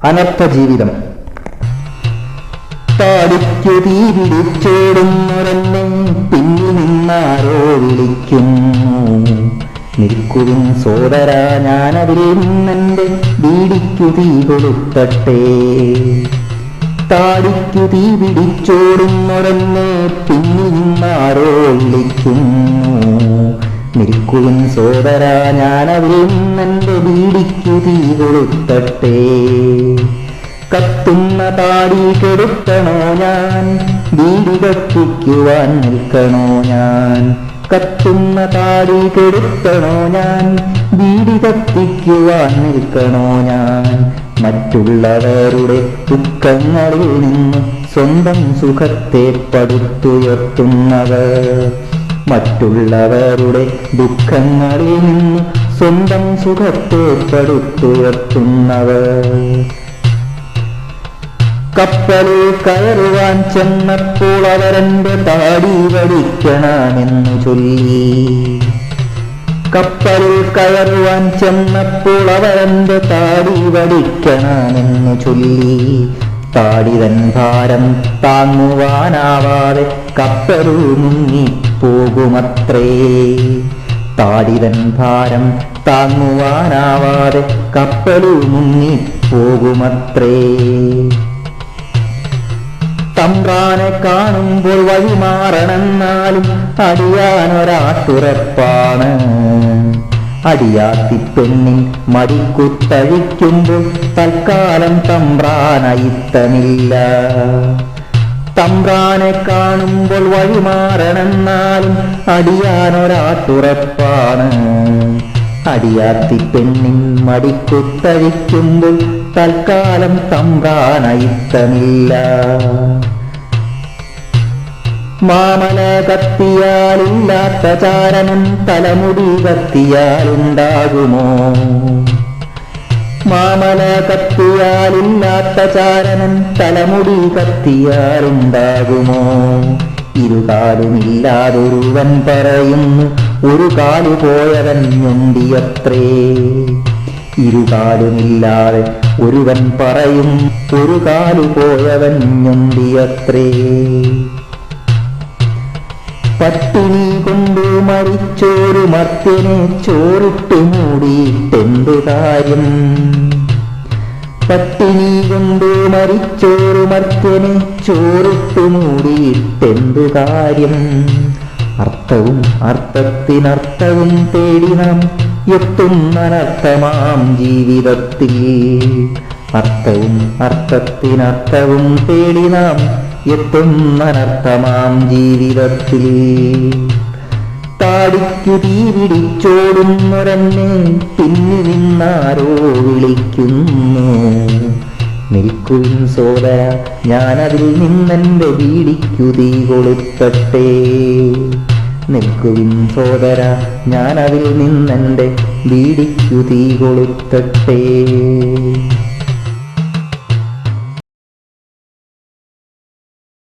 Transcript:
അനർത്ഥ ജീവിതം. താടിക്കു തീ പിടിച്ചോടുന്നൊരെന്നെ പിന്നിൽ നിന്നാരോ വിളിക്കുന്നു നിൽക്കുവിൻ സോദര ഞാനതിൽ നിന്നെന്റെ വീടിക്കു തീ കൊളുത്തട്ടെ താടിക്കു തീ പിടിച്ചോടുന്നൊരെന്നെ പിന്നിൽ നിന്നാരോ വിളിക്കുന്നു നിൽക്കുവിൻ സോദര ഞാനതിൽ നിന്നെന്റെ വീടിക്കു തീ കൊളുത്തട്ടെ. കത്തുന്ന താടി കെടുക്കണോ ഞാൻ? വീടി കത്തിക്കുവാൻ നിൽക്കണോ ഞാൻ? കത്തുന്ന താടി കെടുക്കണോ ഞാൻ? വീടി കത്തിക്കുവാൻ നിൽക്കണോ ഞാൻ? മറ്റുള്ളവരുടെ ദുഃഖങ്ങളിൽ നിന്ന് സ്വന്തം സുഖത്തെ പടുത്തുയർത്തുന്നവർ മറ്റുള്ളവരുടെ ദുഃഖങ്ങളിൽ നിന്ന് സ്വന്തം സുഖത്തെ പടുത്തുയർത്തുന്നവർ കപ്പലിൽ കയറുവാൻ ചെന്നപ്പോൾ അവരെന്റെ താടി വടിക്കണമെന്നു ചൊല്ലി. കപ്പലിൽ കയറുവാൻ ചെന്നപ്പോൾ അവരെന്റെ താടി വടിക്കണമെന്നു ചൊല്ലി. താടിതൻ ഭാരം താങ്ങുവാനാവാതെ കപ്പലു മുങ്ങിപ്പോകുമത്രേ താടിതൻ ഭാരം താങ്ങുവാനാവാതെ കപ്പലു മുങ്ങി പോകുമത്രേ. തമ്പ്രാനെ കാണുമ്പോൾ വഴി വഴിമാറണമെന്നാലും അടിയാനൊരാട്ടുറപ്പാണ്. അടിയാത്തി പെണ്ണിൻ മടിക്കുത്തഴിക്കുമ്പോൾ തൽക്കാലം തമ്പ്രാനയിത്തമില്ല തമ്പ്രാനെ കാണുമ്പോൾ വഴിമാറണമെന്നാലും അടിയാനൊരാട്ടുറപ്പാണ്. അടിയാത്തി പെണ്ണിൻ മടിക്കുത്തഴിക്കുമ്പോൾ തൽക്കാലം തമ്പ്രാനയിത്തമില്ല. മാമല കത്തിയാലില്ലാത്ത ചാരനും തലമുടി കത്തിയാലുണ്ടാകുമോ? മാമല കത്തിയാലില്ലാത്ത ചാരനൻ തലമുടി കത്തിയാലുണ്ടാകുമോ? ഇരുകാലുമില്ലാതൊരുവൻ പറയുന്നു ഒരു കാലു പോയവൻ ഞൊണ്ടിയത്രേ. ഇരുകാലുമില്ലാതെ ഒരുവൻ പറയും ഒരു കാലു പോയവൻ ഞൊണ്ടിയത്രേ. പട്ടിണി കൊണ്ടു മരിച്ചോരു മർത്തിനെ ചോറിട്ട് മൂടിയിട്ടെന്തു കാര്യം? പട്ടിണി കൊണ്ടു മരിച്ചോരു മർത്തിനെ ചോറിട്ട് മൂടിയിട്ടെന്തു കാര്യം? അർത്ഥവും അർത്ഥത്തിനർത്ഥവും തേടി നാം എത്തുന്നനർത്ഥമാം ജീവിതത്തിൽ. അർത്ഥവും അർത്ഥത്തിനർത്ഥവും തേടി നാം എത്തുന്നനർത്ഥമാം ജീവിതത്തിൽ. താടിക്കു തീ പിടിച്ചോടുന്നൊരന്നെ പിന്നി നിന്നാരോ വിളിക്കുന്നു. നിൽക്കുവിൻ സോദ ഞാനതിൽ നിന്നെന്റെ വീടിക്കു തീ കൊളുത്തട്ടെ. നിൽക്കുവിൻ സോദര ഞാനതിൽ നിന്നെന്റെ വീടിക്കു തീ കൊളുത്തട്ടെ.